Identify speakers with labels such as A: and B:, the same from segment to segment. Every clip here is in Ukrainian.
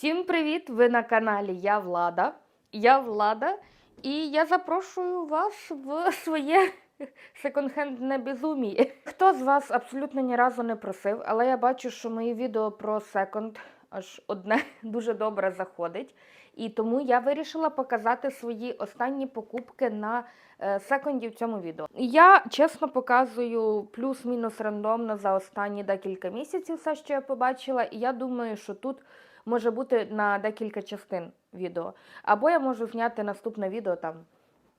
A: Всім привіт! Ви на каналі Я Влада. Я Влада, і я запрошую вас в своє секонд-хендне безуміє. Хто з вас абсолютно ні разу не просив, але я бачу, що мої відео про секонд аж одне дуже добре заходить. І тому я вирішила показати свої останні покупки на е, секонді в цьому відео. Я чесно показую плюс-мінус рандомно за останні декілька місяців все, що я побачила, і я думаю, що тут може бути на декілька частин відео. Або я можу зняти наступне відео там.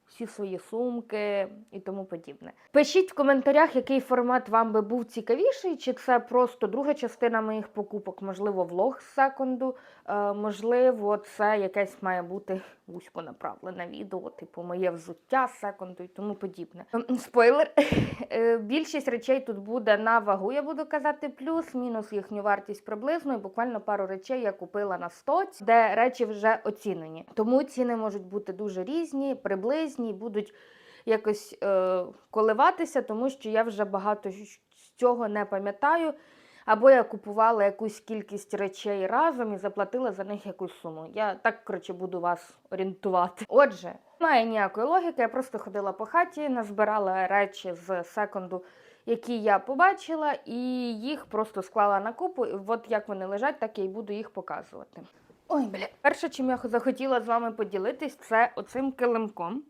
A: Всі свої сумки і тому подібне. Пишіть в коментарях, який формат вам би був цікавіший, чи це просто друга частина моїх покупок, можливо, влог з секунду, е, можливо, це якесь має бути вузько направлене відео, типу моє взуття секунду і тому подібне. Ем, Спойлер, е, більшість речей тут буде на вагу, я буду казати, плюс-мінус їхню вартість приблизно, і буквально пару речей я купила на стоці, де речі вже оцінені. Тому ціни можуть бути дуже різні, приблизні, будуть якось е, коливатися, тому що я вже багато з цього не пам'ятаю. Або я купувала якусь кількість речей разом і заплатила за них якусь суму. Я так, коротше, буду вас орієнтувати. Отже, немає ніякої логіки, я просто ходила по хаті, назбирала речі з секонду, які я побачила, і їх просто склала на купу. От як вони лежать, так я й буду їх показувати. Ой, бля. Перше, чим я захотіла з вами поділитись, це оцим килимком.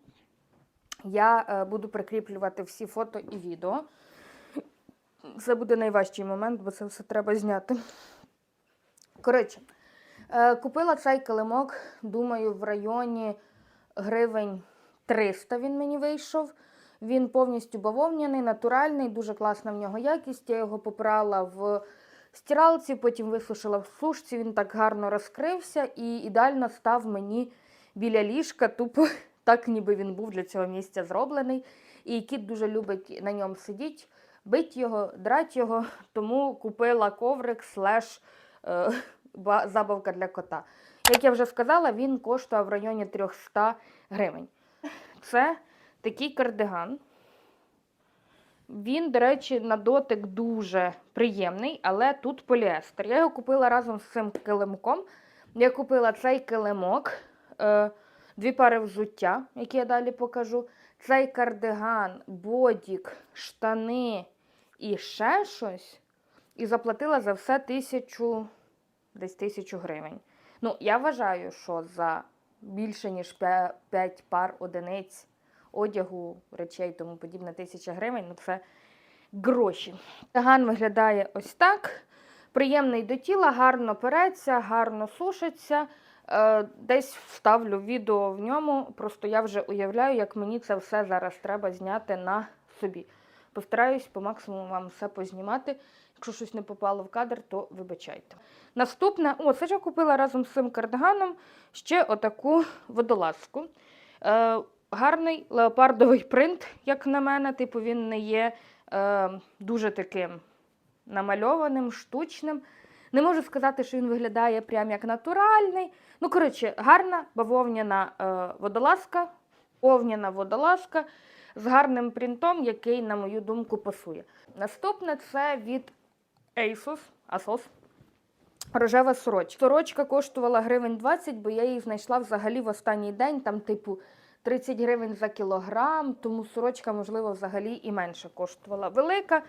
A: Я е, буду прикріплювати всі фото і відео. Це буде найважчий момент, бо це все треба зняти. Коротше, е, купила цей килимок, думаю, в районі гривень 300 він мені вийшов. Він повністю бавовняний, натуральний, дуже класна в нього якість. Я його попрала в стиралці, потім висушила в сушці. Він так гарно розкрився і ідеально став мені біля ліжка, тупо так, ніби він був для цього місця зроблений. І кіт дуже любить на ньому сидіти, бить його, драть його, тому купила коврик слеш е, забавка для кота. Як я вже сказала, він коштує в районі 300 гривень. Це такий кардиган. Він, до речі, на дотик дуже приємний, але тут поліестер. Я його купила разом з цим килимком. Я купила цей килимок, е, дві пари взуття, які я далі покажу. Цей кардиган, бодік, штани і ще щось. І заплатила за все тисячу, десь тисячу гривень. Ну, я вважаю, що за більше, ніж 5 пар одиниць одягу, речей тому подібне, тисяча гривень, ну це гроші. Кардиган виглядає ось так. Приємний до тіла, гарно переться, гарно сушиться. Е, Десь вставлю відео в ньому. Просто я вже уявляю, як мені це все зараз треба зняти на собі. Постараюсь по максимуму вам все познімати. Якщо щось не попало в кадр, то вибачайте. Наступне, о, це ж я купила разом з цим кардиганом ще отаку водолазку. Е, гарний леопардовий принт, як на мене. Типу, він не є е, дуже таким намальованим, штучним. Не можу сказати, що він виглядає прям як натуральний. Ну, коротше, гарна бавовняна е, водолазка, овняна водолазка з гарним принтом, який, на мою думку, пасує. Наступне це від Asos, Asos. Рожева сорочка. Сорочка коштувала гривень 20, бо я її знайшла взагалі в останній день, там, типу, 30 гривень за кілограм, тому сорочка, можливо, взагалі і менше коштувала. Велика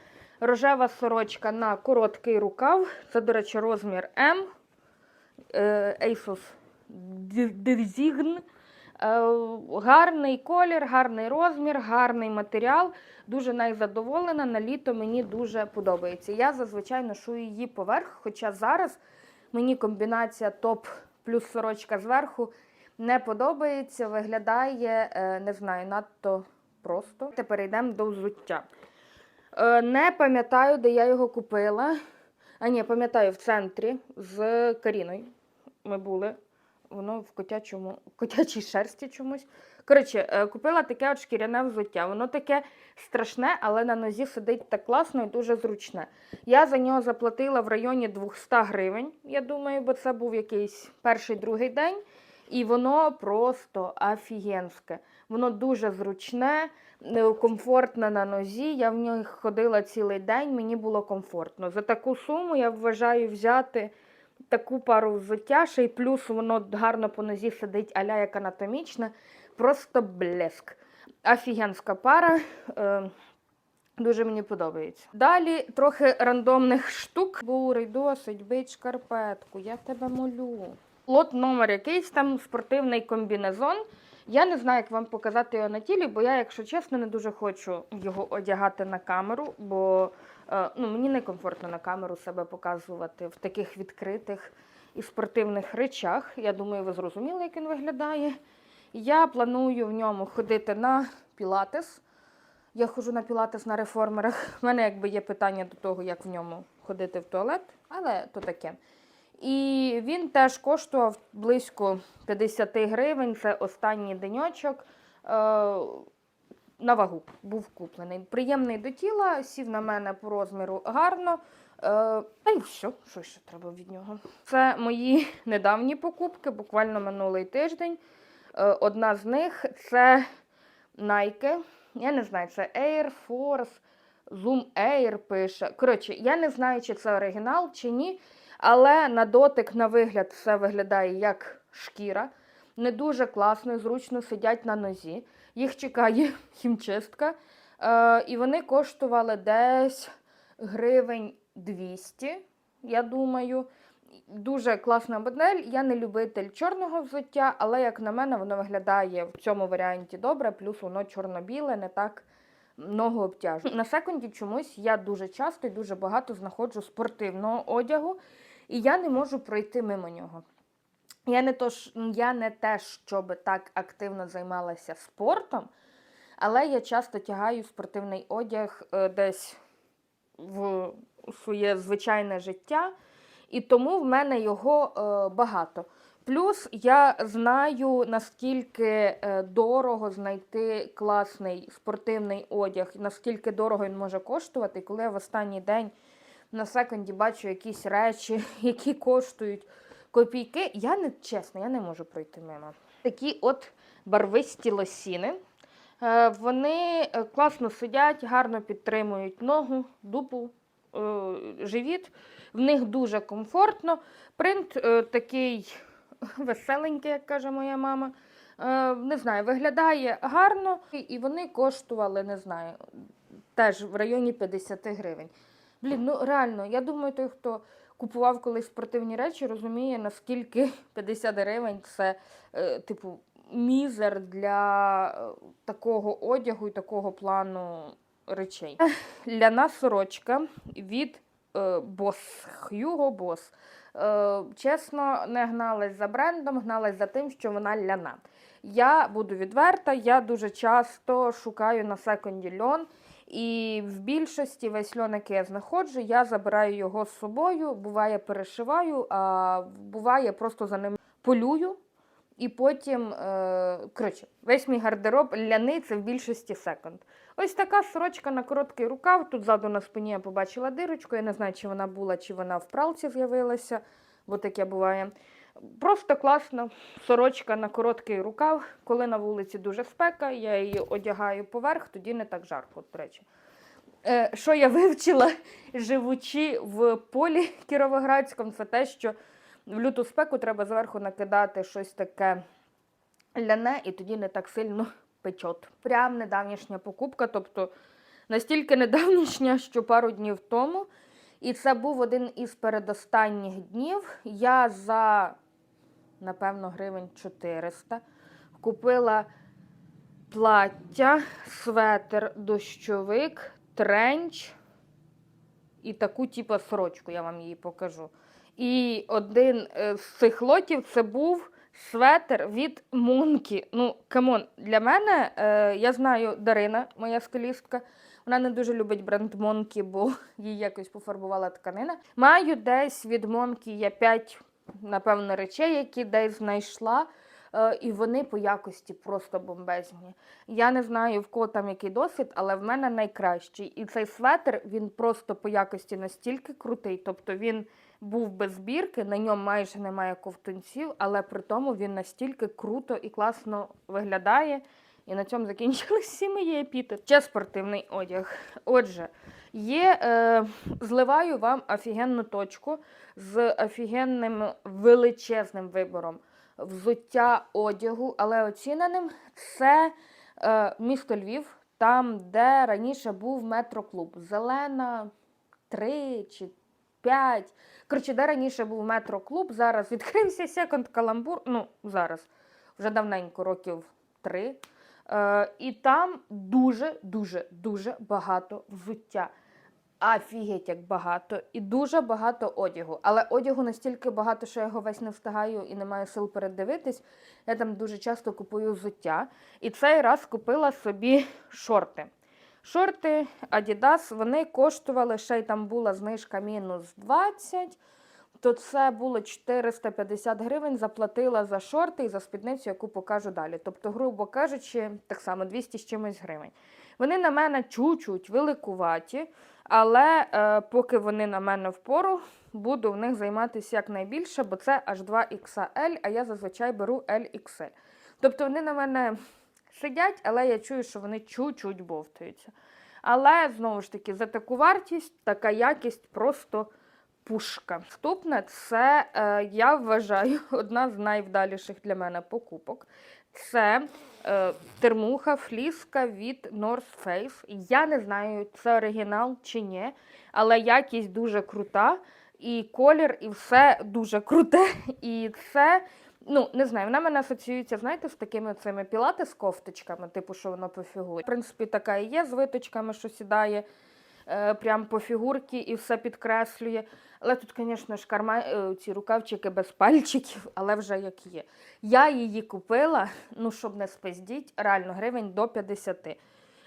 A: рожева сорочка на короткий рукав. Це, до речі, розмір М. Е, Asos Design. Е, Гарний колір, гарний розмір, гарний матеріал. Дуже найзадоволена. На літо мені дуже подобається. Я зазвичай ношу її поверх, хоча зараз мені комбінація топ плюс сорочка зверху не подобається. Виглядає, е, не знаю, надто просто. Тепер йдемо до взуття. Е, Не пам'ятаю, де я його купила. А ні, пам'ятаю, в центрі з Каріною. Ми були. Воно в котячому, котячій шерсті чомусь. Коротше, е, купила таке от шкіряне взуття. Воно таке страшне, але на нозі сидить так класно і дуже зручне. Я за нього заплатила в районі 200 гривень, я думаю, бо це був якийсь перший другий день. І воно просто офігенське. Воно дуже зручне, е, комфортне на нозі. Я в нього ходила цілий день, мені було комфортно. За таку суму я вважаю взяти таку пару взуття, ще й плюс воно гарно по нозі сидить, аля як анатомічне. Просто блеск. Офігенська пара. Е, Дуже мені подобається. Далі трохи рандомних штук. Бурий, досить, бить шкарпетку, я тебе молю. Лот номер якийсь там спортивний комбінезон. Я не знаю, як вам показати його на тілі, бо я, якщо чесно, не дуже хочу його одягати на камеру, бо е, ну, мені некомфортно на камеру себе показувати в таких відкритих і спортивних речах. Я думаю, ви зрозуміли, як він виглядає. Я планую в ньому ходити на пілатес. Я ходжу на пілатес на реформерах. У мене якби є питання до того, як в ньому ходити в туалет, але то таке. І він теж коштував близько 50 гривень. Це останній деньочок. Е, на вагу був куплений. Приємний до тіла, сів на мене по розміру гарно. Е, й все, що ще треба від нього. Це мої недавні покупки, буквально минулий тиждень. Е, одна з них це Nike. Я не знаю, це Air Force, Zoom Air пише. Коротше, я не знаю, чи це оригінал, чи ні. Але на дотик, на вигляд, все виглядає як шкіра. Не дуже класно, зручно сидять на нозі. Їх чекає хімчистка. Е, і вони коштували десь гривень 200, я думаю. Дуже класна модель. Я не любитель чорного взуття, але, як на мене, воно виглядає в цьому варіанті добре, плюс воно чорно-біле, не так ногу обтяжує. На секунді чомусь я дуже часто і дуже багато знаходжу спортивного одягу, і я не можу пройти мимо нього. Я не, то, я не те, щоб так активно займалася спортом, але я часто тягаю спортивний одяг е, десь в своє звичайне життя, і тому в мене його е, багато. Плюс я знаю, наскільки е, дорого знайти класний спортивний одяг, наскільки дорого він може коштувати. Коли я в останній день на секунді бачу якісь речі, які коштують копійки, я не чесно, я не можу пройти мимо. Такі от барвисті лосіни. Е, Вони е, класно сидять, гарно підтримують ногу, дупу, е, живіт. В них дуже комфортно. Принт такий веселенький, як каже моя мама. Не знаю, виглядає гарно, і вони коштували, не знаю, теж в районі 50 гривень. Блін, ну реально, я думаю, той, хто купував колись спортивні речі, розуміє, наскільки 50 гривень це, е, типу, мізер для е, такого одягу і такого плану речей. Ляна сорочка від е, Boss, Hugo Boss. Е, чесно, не гналась за брендом, гналась за тим, що вона ляна. Я буду відверта, я дуже часто шукаю на секонді льон. І в більшості весь льон, який я знаходжу, я забираю його з собою, буває перешиваю, а буває просто за ним полюю. І потім, е, коротше, весь мій гардероб ляний в більшості секонд. Ось така сорочка на короткий рукав. Тут ззаду на спині я побачила дирочку. Я не знаю, чи вона була, чи вона в пралці з'явилася, бо таке буває. Просто класна сорочка на короткий рукав. Коли на вулиці дуже спека, я її одягаю поверх, тоді не так жарко, до речі. Е, що я вивчила, живучи в полі Кіровоградському, це те, що в люту спеку треба зверху накидати щось таке ляне, і тоді не так сильно печот. Прям недавнішня покупка, тобто настільки недавнішня, що пару днів тому. І це був один із передостанніх днів. Я за, напевно, гривень 400 купила плаття, светр, дощовик, тренч і таку, типу, сорочку, я вам її покажу. І один е, з цих лотів це був светр від Монкі. Ну, камон, для мене, е, я знаю Дарина, моя стилістка, вона не дуже любить бренд Монкі, бо їй якось пофарбувала тканина. Маю десь від Монкі є 5, напевно, речей, які десь знайшла. е, І вони по якості просто бомбезні. Я не знаю, в кого там який досвід, але в мене найкращий. І цей светр він просто по якості настільки крутий. Тобто він був без бірки, на ньому майже немає ковтунців, але при тому він настільки круто і класно виглядає. І на цьому закінчились всі мої епітети. Ще спортивний одяг. Отже, Є, е, зливаю вам офігенну точку з офігенним величезним вибором взуття одягу, але оціненим це е, місто Львів, там, де раніше був метроклуб. Зелена 3 чи 5. Коротше, де раніше був метроклуб, зараз відкрився секонд каламбур. Ну, зараз, вже давненько, років 3. Е, і там дуже, дуже, дуже багато взуття. Офігеть, як багато. І дуже багато одягу. Але одягу настільки багато, що я його весь не встигаю і не маю сил передивитись. Я там дуже часто купую взуття. І цей раз купила собі шорти. Шорти Adidas, вони коштували, ще й там була знижка мінус 20, то це було 450 гривень, заплатила за шорти і за спідницю, яку покажу далі. Тобто, грубо кажучи, так само 200 з чимось гривень. Вони на мене чуть-чуть великуваті, але е, поки вони на мене впору, буду в них займатися якнайбільше, бо це аж 2XL, а я зазвичай беру LXL. Тобто вони на мене сидять, але я чую, що вони чуть-чуть бовтаються. Але знову ж таки, за таку вартість, така якість просто пушка. Наступне це е, я вважаю одна з найвдаліших для мене покупок. Це е, термуха фліска від North Face. Я не знаю, це оригінал чи ні, але якість дуже крута. І колір, і все дуже круте. І це, ну, не знаю, вона мене асоціюється, знаєте, з такими цими пілати з кофточками, типу, що воно по фігурі. В принципі, така і є з виточками, що сідає прям по фігурці і все підкреслює. Але тут, звісно ж, карма... е, ці рукавчики без пальчиків, але вже як є. Я її купила, ну, щоб не спиздіть, реально гривень до 50.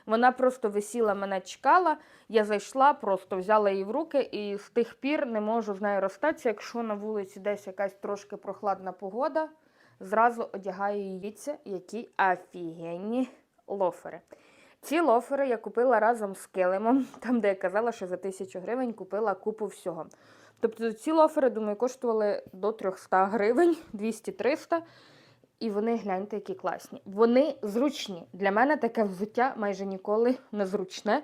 A: Вона просто висіла, мене чекала. Я зайшла, просто взяла її в руки і з тих пір не можу з нею розстатися. Якщо на вулиці десь якась трошки прохладна погода, зразу одягаю її. Які офігенні лофери. Ці лофери я купила разом з килимом, там, де я казала, що за тисячу гривень купила купу всього. Тобто ці лофери, думаю, коштували до 300 гривень, 200-300. І вони гляньте, які класні. Вони зручні. Для мене таке взуття майже ніколи не зручне,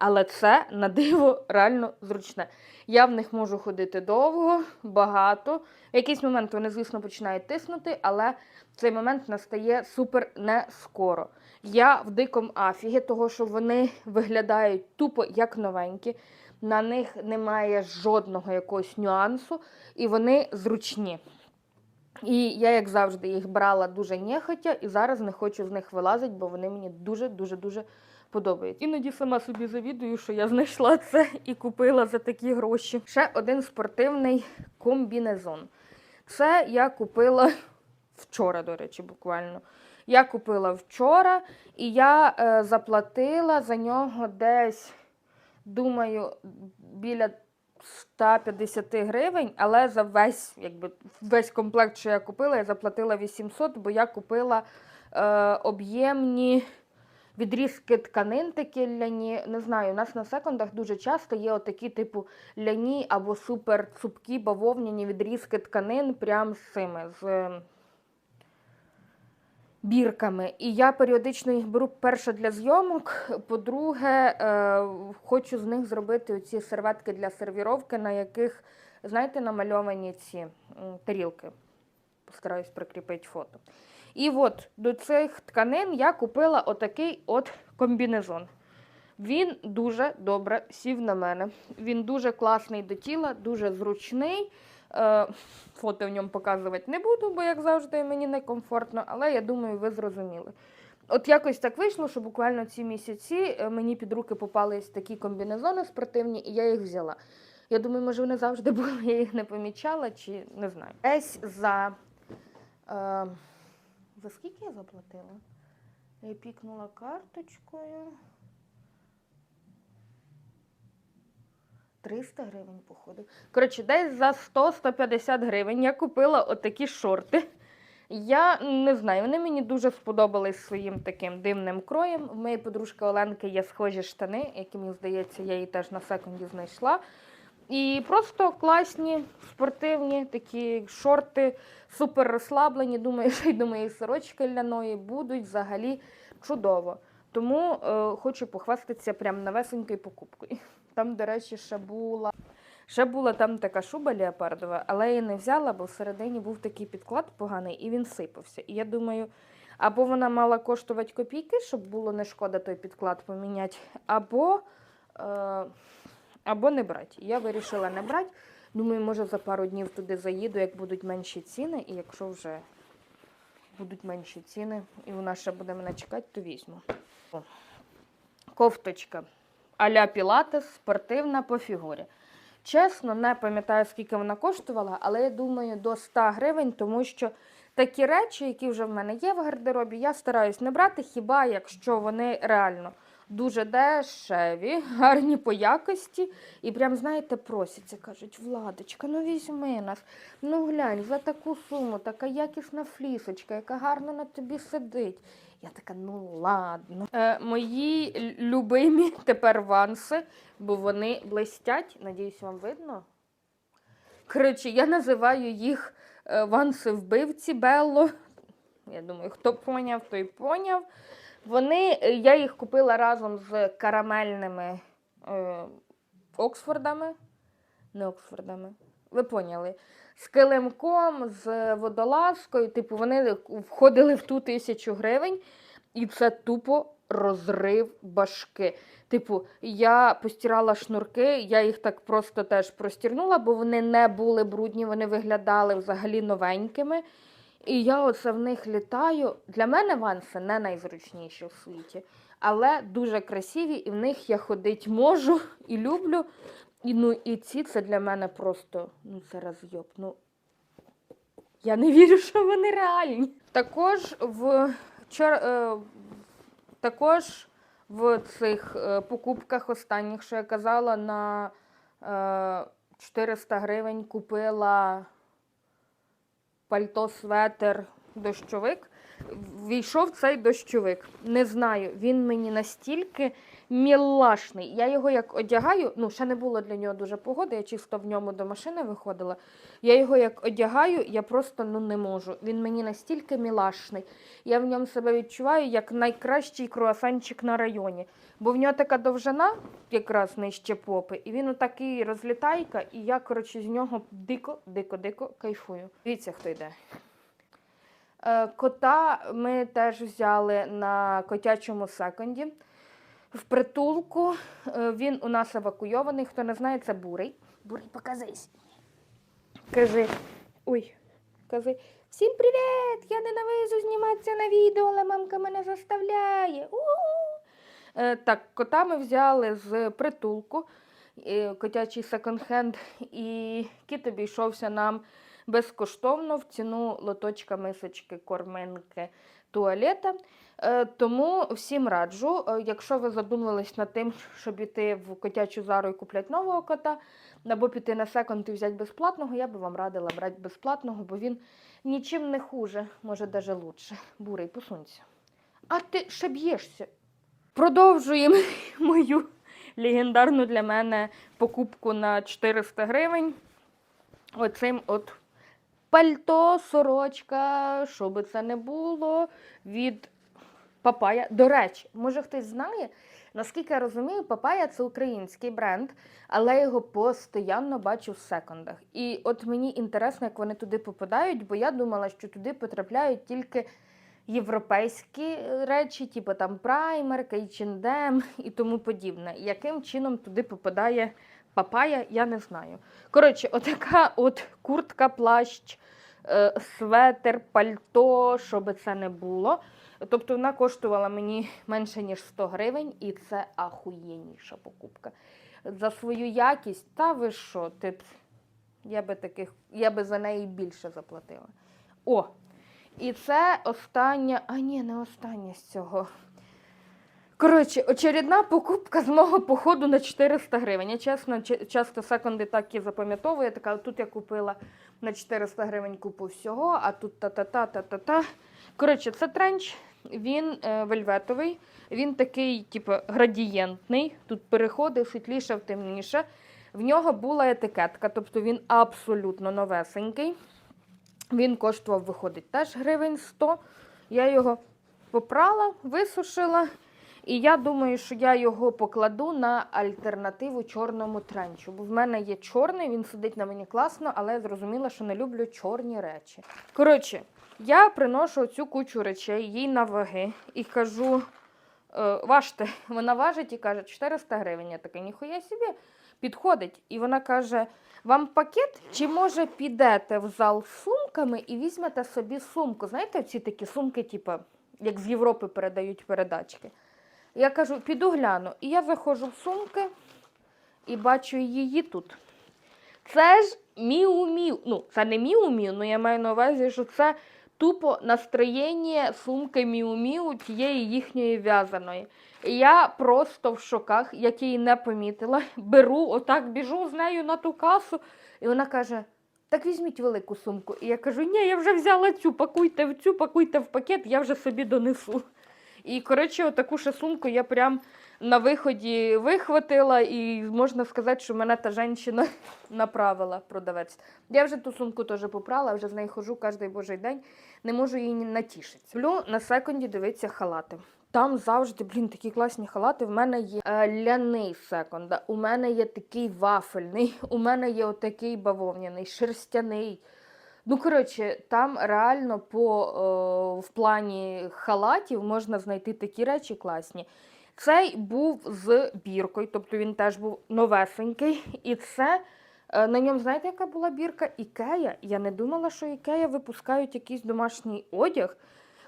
A: але це на диво реально зручне. Я в них можу ходити довго, багато. В якийсь момент вони, звісно, починають тиснути, але цей момент настає супер не скоро. Я в дикому афігі, того що вони виглядають тупо як новенькі. На них немає жодного якогось нюансу, і вони зручні. І я, як завжди, їх брала дуже нехотя, і зараз не хочу з них вилазити, бо вони мені дуже-дуже дуже подобаються. Іноді сама собі завідую, що я знайшла це і купила за такі гроші. Ще один спортивний комбінезон. Це я купила вчора, до речі, буквально. Я купила вчора, і я е, заплатила за нього десь, думаю, біля 150 гривень, але за весь, якби, весь комплект, що я купила, я заплатила 800, бо я купила е, об'ємні відрізки тканин такі ляні. Не знаю, у нас на секундах дуже часто є отакі, типу, ляні або супер цупкі бавовняні відрізки тканин, прям з цими. з... е, Бірками. І я періодично їх беру перше для зйомок. По-друге, е, хочу з них зробити оці серветки для сервіровки, на яких, знаєте, намальовані ці тарілки. Постараюсь прикріпити фото. І от до цих тканин я купила отакий от комбінезон. Він дуже добре сів на мене. Він дуже класний до тіла, дуже зручний. Е, Фото в ньому показувати не буду, бо, як завжди, мені некомфортно, але я думаю, ви зрозуміли. От якось так вийшло, що буквально ці місяці е, мені під руки попались такі комбінезони спортивні, і я їх взяла. Я думаю, може, вони завжди були, я їх не помічала, чи не знаю. Десь за. Е, за скільки я заплатила? Я пікнула карточкою. 300 гривень, походу. Коротше, десь за 100-150 гривень я купила отакі шорти. Я не знаю, вони мені дуже сподобались своїм таким дивним кроєм. В моєї подружки Оленки є схожі штани, які, мені здається, я її теж на секунді знайшла. І просто класні, спортивні такі шорти, супер розслаблені. Думаю, що й до моєї сорочки ляної будуть взагалі чудово. Тому е, хочу похвастатися прям новесенькою покупкою. Там, до речі, ще була. Ще була там така шуба леопардова, але я її не взяла, бо всередині був такий підклад поганий і він сипався. І я думаю, або вона мала коштувати копійки, щоб було не шкода той підклад поміняти, або, е, або не брати. Я вирішила не брати. Думаю, може за пару днів туди заїду, як будуть менші ціни, і якщо вже будуть менші ціни, і вона ще буде мене чекати, то візьму. Кофточка а-ля Пілатес, спортивна по фігурі. Чесно, не пам'ятаю, скільки вона коштувала, але я думаю, до 100 гривень, тому що такі речі, які вже в мене є в гардеробі, я стараюсь не брати, хіба якщо вони реально дуже дешеві, гарні по якості, і прям, знаєте, просяться, кажуть, Владочка, ну візьми нас, ну глянь, за таку суму, така якісна флісочка, яка гарно на тобі сидить. Я така, ну ладно. Е, мої любимі тепер ванси, бо вони блистять. Надіюсь, вам видно. Коротше, я називаю їх е, ванси вбивці Белло. Я думаю, хто поняв, той поняв. Вони, е, я їх купила разом з карамельними е, Оксфордами. Не Оксфордами. Ви поняли. З килимком, з водолазкою. Типу, вони входили в ту тисячу гривень, і це тупо розрив башки. Типу, я постирала шнурки, я їх так просто теж простірнула, бо вони не були брудні, вони виглядали взагалі новенькими. І я оце в них літаю. Для мене ванси не найзручніші в світі, але дуже красиві, і в них я ходить можу і люблю. І, ну, і ці це для мене просто ну, це розйоб. Ну, я не вірю, що вони реальні. Також в, чор, е, також в цих е, покупках останніх, що я казала, на е, 400 гривень купила пальто, светер, дощовик. Війшов цей дощовик. Не знаю, він мені настільки мілашний. Я його як одягаю, ну ще не було для нього дуже погоди, я чисто в ньому до машини виходила. Я його як одягаю, я просто ну не можу. Він мені настільки мілашний. Я в ньому себе відчуваю як найкращий круасанчик на районі. Бо в нього така довжина, якраз нижче попи, і він отакий розлітайка, і я, коротше, з нього дико, дико, дико кайфую. Дивіться, хто йде. Е, Кота ми теж взяли на котячому секонді. В притулку Е, він у нас евакуйований. Хто не знає, це бурий. Бурий, показись. Кажи. Ой, кажи. Всім привіт! Я ненавижу зніматися на відео, але мамка мене заставляє. У-у-у. Е, так, кота ми взяли з притулку, е, котячий секонд-хенд, і кіт обійшовся нам безкоштовно в ціну лоточка, мисочки, корминки, туалета. Е, Тому всім раджу, е, якщо ви задумувались над тим, щоб іти в котячу зару і купляти нового кота, або піти на секонд і взяти безплатного, я би вам радила брати безплатного, бо він нічим не хуже, може навіть лучше. Бурий, посунься. А ти ще б'єшся. Продовжуємо мою легендарну для мене покупку на 400 гривень. Оцим от пальто, сорочка, що би це не було, від Папая. До речі, може хтось знає, наскільки я розумію, Папая це український бренд, але я його постійно бачу в секондах. І от мені інтересно, як вони туди попадають, бо я думала, що туди потрапляють тільки європейські е, речі, типу там Primark, H&M і тому подібне. Яким чином туди попадає папая, я не знаю. Коротше, отака от куртка, плащ, е, светер, пальто, що би це не було. Тобто вона коштувала мені менше, ніж 100 гривень, і це ахуєнніша покупка. За свою якість, та ви що, ти, б- я би таких, я би за неї більше заплатила. О! І це остання, а ні, не остання з цього. Коротше, очередна покупка з мого походу на 400 гривень. Я чесно, часто секонди так і запам'ятовую. Така, тут я купила на 400 гривень купу всього, а тут та-та-та-та-та-та. Коротше, це тренч, він е, вельветовий, він такий, типу, градієнтний. Тут переходить світліше темніше. В нього була етикетка, тобто він абсолютно новесенький. Він коштував, виходить, теж гривень 100. Я його попрала, висушила. І я думаю, що я його покладу на альтернативу чорному тренчу. Бо в мене є чорний, він сидить на мені класно, але я зрозуміла, що не люблю чорні речі. Коротше, я приношу цю кучу речей їй на ваги і кажу: е, важте, вона важить і каже 400 гривень. Я така, ніхуя собі підходить. І вона каже: вам пакет, чи може підете в зал з сумками і візьмете собі сумку? Знаєте, ці такі сумки, типу, як з Європи передають передачки. Я кажу, піду гляну. І я заходжу в сумки і бачу її тут. Це ж міу-міу. Ну, це не міу-міу, але я маю на увазі, що це тупо настроєння сумки міу-міу тієї їхньої в'язаної. І Я просто в шоках, як її не помітила. Беру, отак біжу з нею на ту касу, і вона каже: так візьміть велику сумку. І я кажу, ні, я вже взяла цю, пакуйте в цю, пакуйте в пакет, я вже собі донесу. І, коротше, отаку ще сумку я прям на виході вихватила, і можна сказати, що мене та жінка направила продавець. Я вже ту сумку теж попрала, вже з нею хожу кожен божий день, не можу її натішити. Сплю на секунді дивитися халати. Там завжди, блін, такі класні халати. В мене є е, ляний секонда, у мене є такий вафельний, у мене є отакий бавовняний, шерстяний. Ну, коротше, там реально по, е, в плані халатів можна знайти такі речі класні. Цей був з біркою, тобто він теж був новесенький. І це е, на ньому, знаєте, яка була бірка? Ікея. Я не думала, що Ікея випускають якийсь домашній одяг.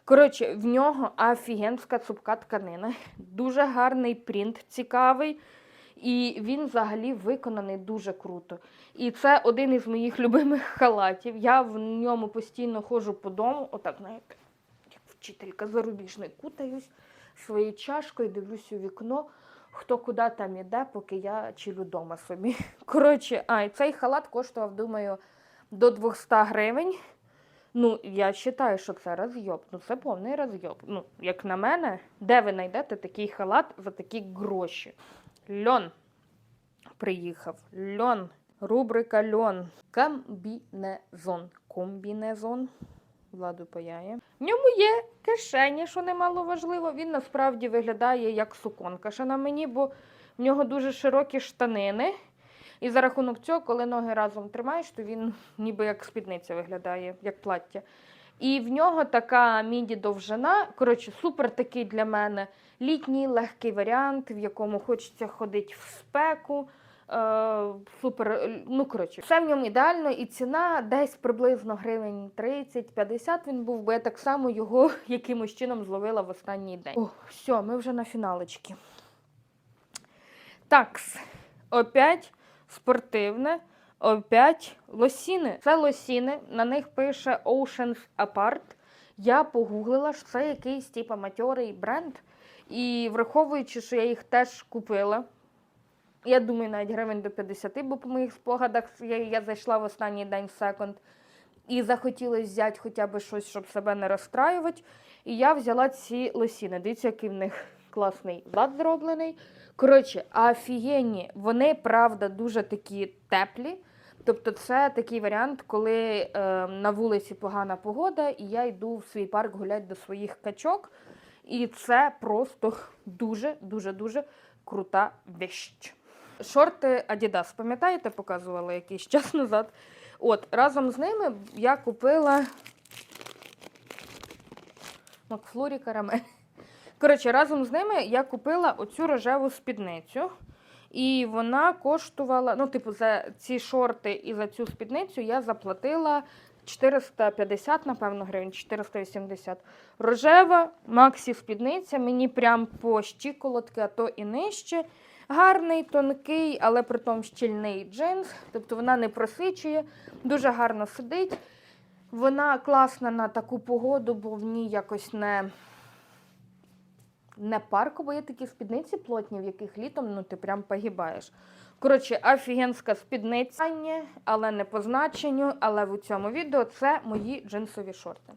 A: Коротше, в нього офігенська цупка тканина, дуже гарний принт, цікавий. І він взагалі виконаний дуже круто. І це один із моїх любимих халатів. Я в ньому постійно ходжу по дому, отак, знаєте, як вчителька зарубіжної, кутаюсь своєю чашкою, дивлюсь у вікно, хто куди там іде, поки я чилю вдома собі. Коротше, а, і цей халат коштував, думаю, до 200 гривень. Ну, я вважаю, що це розйоб. Ну, це повний розйоб. Ну, як на мене, де ви знайдете такий халат за такі гроші? Льон приїхав. Льон. Рубрика льон. Комбінезон. Комбінезон. Владу паяє. В ньому є кишені, що немало важливо. Він насправді виглядає як суконка ще на мені, бо в нього дуже широкі штанини. І за рахунок цього, коли ноги разом тримаєш, то він ніби як спідниця виглядає, як плаття. І в нього така міді довжина. Коротше, супер такий для мене літній легкий варіант, в якому хочеться ходити в спеку. Е, супер, ну коротше, все в ньому ідеально, і ціна десь приблизно гривень 30-50 він був, бо я так само його якимось чином зловила в останній день. О, все, ми вже на фіналочці. Такс, опять спортивне, опять лосіни. Це лосіни, на них пише Oceans Apart. Я погуглила, що це якийсь типу матьорий бренд. І враховуючи, що я їх теж купила, я думаю, навіть гривень до 50, бо по моїх спогадах я, я зайшла в останній день в секонд. І захотілося взяти хоча б щось, щоб себе не розстраювати. І я взяла ці лосіни. Дивіться, який в них класний зад зроблений. Коротше, офігенні. Вони, правда, дуже такі теплі. Тобто, це такий варіант, коли е, на вулиці погана погода, і я йду в свій парк гуляти до своїх качок. І це просто дуже-дуже дуже крута вещь. Шорти Adidas, пам'ятаєте, показувала якийсь час назад. От, разом з ними я купила Макфлорі карамель. Коротше, разом з ними я купила оцю рожеву спідницю. І вона коштувала, ну, типу, за ці шорти і за цю спідницю я заплатила 450, напевно, гривень, 480. Рожева, Максі спідниця, мені прям по щиколотки, а то і нижче. Гарний, тонкий, але притом щільний джинс. Тобто вона не просичує, дуже гарно сидить. Вона класна на таку погоду, бо в ній якось не, не парко, є такі спідниці плотні, в яких літом ну, ти прям погибаєш. Коротше, офігенська спідниця, але не по значенню. Але в цьому відео це мої джинсові шорти.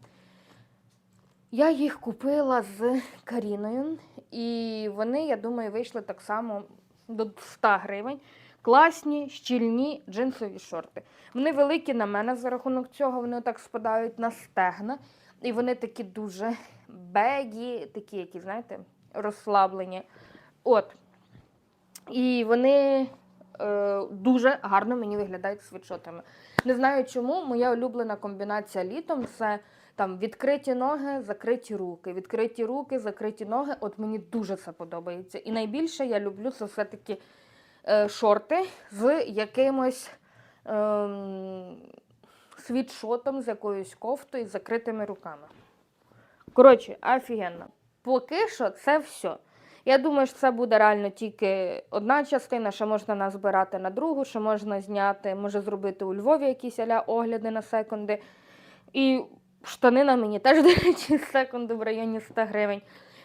A: Я їх купила з Каріною, і вони, я думаю, вийшли так само до 100 гривень. Класні, щільні джинсові шорти. Вони великі на мене за рахунок цього, вони отак спадають на стегна. І вони такі дуже бегі, такі, які, знаєте, розслаблені. От. І вони дуже гарно мені виглядають світшотами. Не знаю чому. Моя улюблена комбінація літом це там відкриті ноги, закриті руки. Відкриті руки, закриті ноги. От мені дуже це подобається. І найбільше я люблю це все-таки е, шорти з якимось ем, світшотом, з якоюсь кофтою, з закритими руками. Коротше, офігенно. Поки що це все. Я думаю, що це буде реально тільки одна частина, ще можна назбирати на другу, ще можна зняти, може зробити у Львові якісь аля огляди на секунди. І штани на мені теж, до речі, секунди в районі 100 гривень.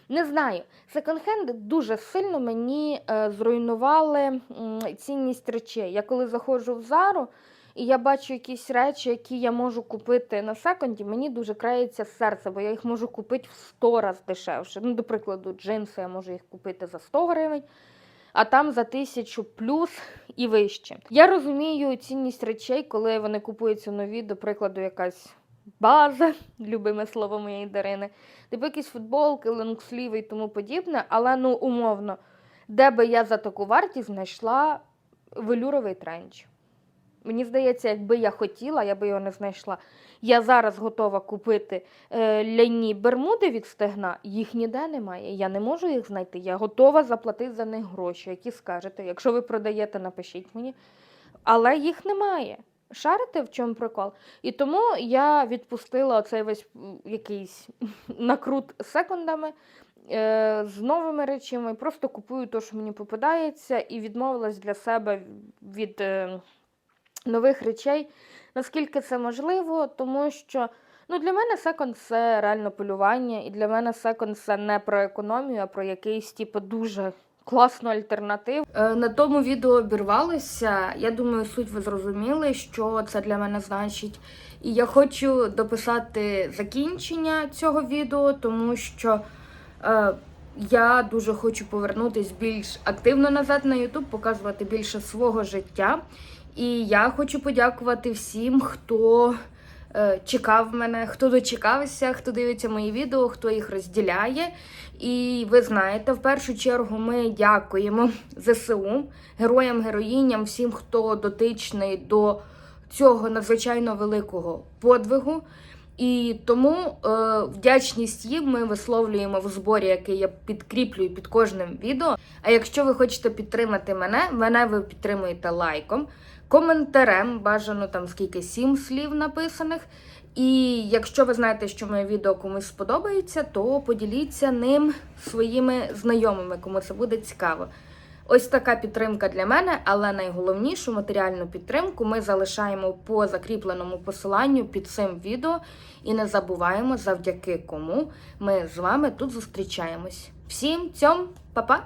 A: Не знаю. Секонд-хенди дуже сильно мені е, зруйнували цінність речей. Я коли заходжу в Зару, і я бачу якісь речі, які я можу купити на секонді, мені дуже крається серце, бо я їх можу купити в 100 разів дешевше. Ну, до прикладу, джинси я можу їх купити за 100 гривень, а там за тисячу плюс і вище. Я розумію цінність речей, коли вони купуються нові, до прикладу, якась база, любиме слово моєї Дарини, типу якісь футболки, лонгсліви і тому подібне, але ну умовно, де би я за таку вартість знайшла велюровий тренч. Мені здається, якби я хотіла, я би його не знайшла. Я зараз готова купити е, ляні бермуди від стегна, їх ніде немає. Я не можу їх знайти. Я готова заплатити за них гроші, які скажете. Якщо ви продаєте, напишіть мені. Але їх немає. Шарите, в чому прикол? І тому я відпустила оцей весь якийсь накрут секундами е, з новими речами. Просто купую те, що мені попадається, і відмовилась для себе від. Е, нових речей, наскільки це можливо, тому що ну, для мене секонд це реально полювання, і для мене секонд це не про економію, а про якийсь типу, дуже класну альтернативу. Е, на тому відео обірвалося. Я думаю, суть ви зрозуміли, що це для мене значить. І я хочу дописати закінчення цього відео, тому що. Е, я дуже хочу повернутися більш активно назад на YouTube, показувати більше свого життя. І я хочу подякувати всім, хто е, чекав мене, хто дочекався, хто дивиться мої відео, хто їх розділяє. І ви знаєте, в першу чергу ми дякуємо ЗСУ, героям, героїням, всім, хто дотичний до цього надзвичайно великого подвигу. І тому е, вдячність їм ми висловлюємо в зборі, який я підкріплюю під кожним відео. А якщо ви хочете підтримати мене, мене ви підтримуєте лайком, коментарем, бажано там скільки сім слів написаних. І якщо ви знаєте, що моє відео комусь сподобається, то поділіться ним своїми знайомими, кому це буде цікаво. Ось така підтримка для мене, але найголовнішу матеріальну підтримку ми залишаємо по закріпленому посиланню під цим відео. І не забуваємо, завдяки кому ми з вами тут зустрічаємось. Всім цьом, па-па!